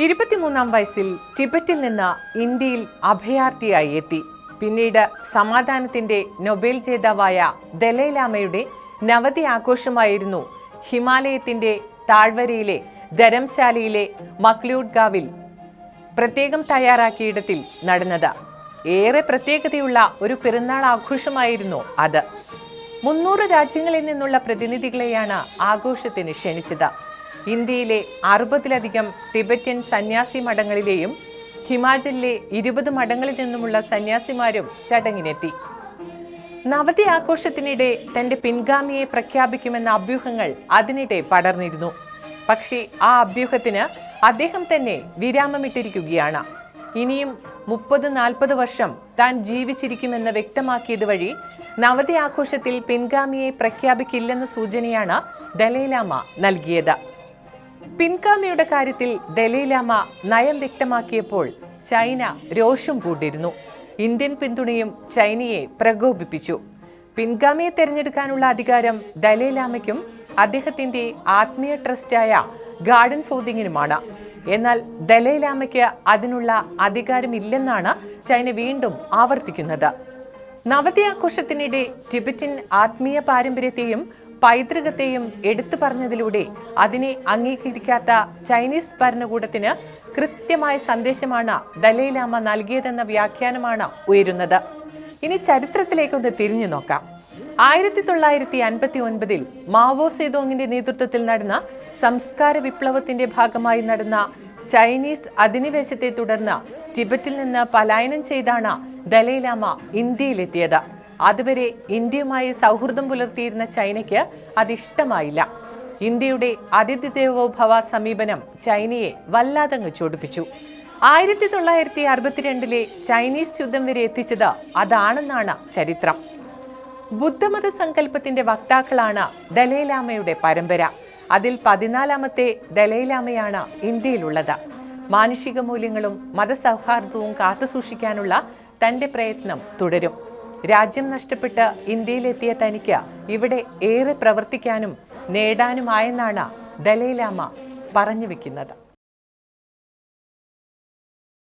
ഇരുപത്തിമൂന്നാം വയസ്സിൽ ടിബറ്റിൽ നിന്ന് ഇന്ത്യയിൽ അഭയാർത്ഥിയായി എത്തി. പിന്നീട് സമാധാനത്തിന്റെ നൊബേൽ ജേതാവായ ദലൈലാമയുടെ നവതി ആഘോഷമായിരുന്നു ഹിമാലയത്തിന്റെ താഴ്വരയിലെ ധരംശാലയിലെ മക്ലൂഡ് ഗാവിൽ പ്രത്യേകം തയ്യാറാക്കിയിടത്തിൽ നടന്നത്. ഏറെ പ്രത്യേകതയുള്ള ഒരു പിറന്നാൾ ആഘോഷമായിരുന്നു അത്. മുന്നൂറ് രാജ്യങ്ങളിൽ നിന്നുള്ള പ്രതിനിധികളെയാണ് ആഘോഷത്തിന് ക്ഷണിച്ചത്. ഇന്ത്യയിലെ അറുപതിലധികം ടിബറ്റൻ സന്യാസി മഠങ്ങളിലെയും ഹിമാചലിലെ ഇരുപത് മഠങ്ങളിൽ നിന്നുമുള്ള സന്യാസിമാരും ചടങ്ങിനെത്തി. നവതി ആഘോഷത്തിനിടെ തന്റെ പിൻഗാമിയെ പ്രഖ്യാപിക്കുമെന്ന അഭ്യൂഹങ്ങൾ അതിനിടെ പടർന്നിരുന്നു. പക്ഷേ ആ അഭ്യൂഹത്തിന് അദ്ദേഹം തന്നെ വിരാമമിട്ടിരിക്കുകയാണ്. ഇനിയും മുപ്പത് നാൽപ്പത് വർഷം താൻ ജീവിച്ചിരിക്കുമെന്ന് വ്യക്തമാക്കിയത് വഴി നവതി ആഘോഷത്തിൽ പിൻഗാമിയെ പ്രഖ്യാപിക്കില്ലെന്ന സൂചനയാണ് ദലൈലാമ നൽകിയത്. പിൻഗാമിയുടെ കാര്യത്തിൽ ദലൈലാമ നയം വ്യക്തമാക്കിയപ്പോൾ ചൈന രോഷം പൂണ്ടിരുന്നു ഇന്ത്യൻ പിന്തുണയും ചൈനയെ പ്രകോപിപ്പിച്ചു. പിൻഗാമിയെ തെരഞ്ഞെടുക്കാനുള്ള അധികാരം ദലൈലാമയ്ക്കും അദ്ദേഹത്തിന്റെ ആത്മീയ ട്രസ്റ്റായ ഗാർഡൻ ഫോദിങ്ങിനുമാണ് എന്നാൽ ദലൈലാമയ്ക്ക് അതിനുള്ള അധികാരമില്ലെന്നാണ് ചൈന വീണ്ടും ആവർത്തിക്കുന്നത്. നവതി ആഘോഷത്തിനിടെ ടിബറ്റിൻ ആത്മീയ പാരമ്പര്യത്തെയും പൈതൃകത്തെയും എടുത്തു പറഞ്ഞതിലൂടെ അതിനെ അംഗീകരിക്കാത്ത ചൈനീസ് ഭരണകൂടത്തിന് കൃത്യമായ സന്ദേശമാണ് ദലൈലാമ നൽകിയതെന്ന വ്യാഖ്യാനമാണ് ഉയരുന്നത്. ഇനി ചരിത്രത്തിലേക്കൊന്ന് തിരിഞ്ഞു നോക്കാം. ആയിരത്തി തൊള്ളായിരത്തി അൻപത്തി ഒൻപതിൽ മാവോ സേതോങ്ങിന്റെ നേതൃത്വത്തിൽ നടന്ന സംസ്കാര വിപ്ലവത്തിന്റെ ഭാഗമായി നടന്ന ചൈനീസ് അധിനിവേശത്തെ തുടർന്ന് ടിബറ്റിൽ നിന്ന് പലായനം ചെയ്താണ് ദലൈലാമ ഇന്ത്യയിലെത്തിയത്. അതുവരെ ഇന്ത്യയുമായി സൗഹൃദം പുലർത്തിയിരുന്ന ചൈനയ്ക്ക് അതിഷ്ടമായില്ല. ഇന്ത്യയുടെ അതിഥി ദേവോഭവ സമീപനം ചൈനയെ വല്ലാതങ്ങ് ചൊടിപ്പിച്ചു. ആയിരത്തി തൊള്ളായിരത്തി അറുപത്തിരണ്ടിലെ ചൈനീസ് യുദ്ധം വരെ എത്തിച്ചത് അതാണെന്നാണ് ചരിത്രം. ബുദ്ധമത സങ്കല്പത്തിന്റെ വക്താക്കളാണ് ദലൈലാമയുടെ പരമ്പര. അതിൽ പതിനാലാമത്തെ ദലൈലാമയാണ് ഇന്ത്യയിലുള്ളത്. മാനുഷിക മൂല്യങ്ങളും മതസൗഹാർദ്ദവും കാത്തുസൂക്ഷിക്കാനുള്ള തന്റെ പ്രയത്നം തുടരും. രാജ്യം നഷ്ടപ്പെട്ട് ഇന്ത്യയിലെത്തിയ തനിക്ക് ഇവിടെ ഏറെ പ്രവർത്തിക്കാനും നേടാനുമായെന്നാണ് ദലൈലാമ പറഞ്ഞു വെക്കുന്നത്.